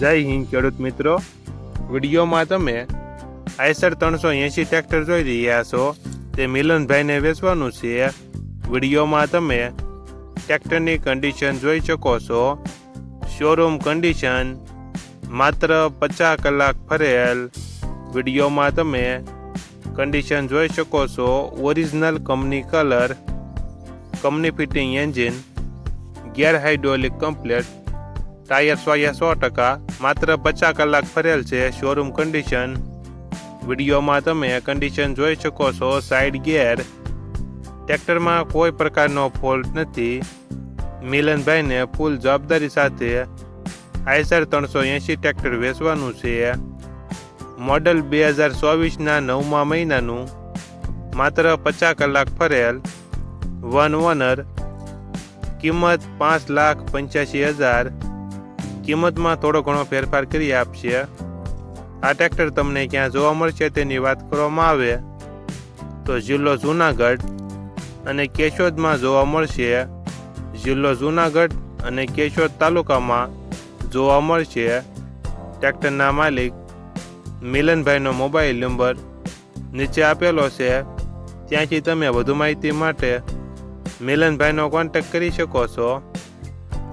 જય હિન્દ, ખેડૂત મિત્રો. વિડીયોમાં તમે આઈસર ત્રણસો એંશી ટ્રેક્ટર જોઈ રહ્યા છો. તે મિલનભાઈને વેચવાનું છે. વિડીયોમાં તમે ટ્રેક્ટરની કન્ડિશન જોઈ શકો છો. શોરૂમ કન્ડિશન માત્ર પચાસ કલાક ફરેલ. વિડીયોમાં તમે કન્ડિશન જોઈ શકો છો. Original company colour company fitting engine gear hydraulic complete tyre soya સો ટકા, માત્ર પચાસ કલાક ફરેલ છે શોરૂમ કન્ડિશન વિડીયોમાં તમે કન્ડિશન જોઈ શકો છો સાઈડ ગેર ટ્રેક્ટરમાં કોઈ પ્રકારનો ફોલ્ટ નથી. મિલનભાઈને ફૂલ જવાબદારી સાથે આઈસર ત્રણસો એંશી ટ્રેક્ટર વેચવાનું છે. મોડલ બે હજાર ચોવીસના નવમા મહિનાનું, માત્ર પચાસ કલાક ફરેલ. વન ઓનર કિંમત પાંચ લાખ પંચ્યાસી હજાર. કિંમતમાં થોડો ઘણો ફેરફાર કરી આપશે. આ ટ્રેક્ટર તમને ક્યાં જોવા મળશે તેની વાત કરવામાં આવે. તો જિલ્લો જુનાગઢ અને કેશોદમાં જોવા મળશે. જિલ્લો જુનાગઢ અને કેશોદ તાલુકામાં જોવા મળશે. ટ્રેક્ટરના માલિક મિલનભાઈનો મોબાઈલ નંબર નીચે આપેલો છે. ત્યાંથી તમે વધુ માહિતી માટે મિલનભાઈનો કોન્ટેક્ટ કરી શકો છો.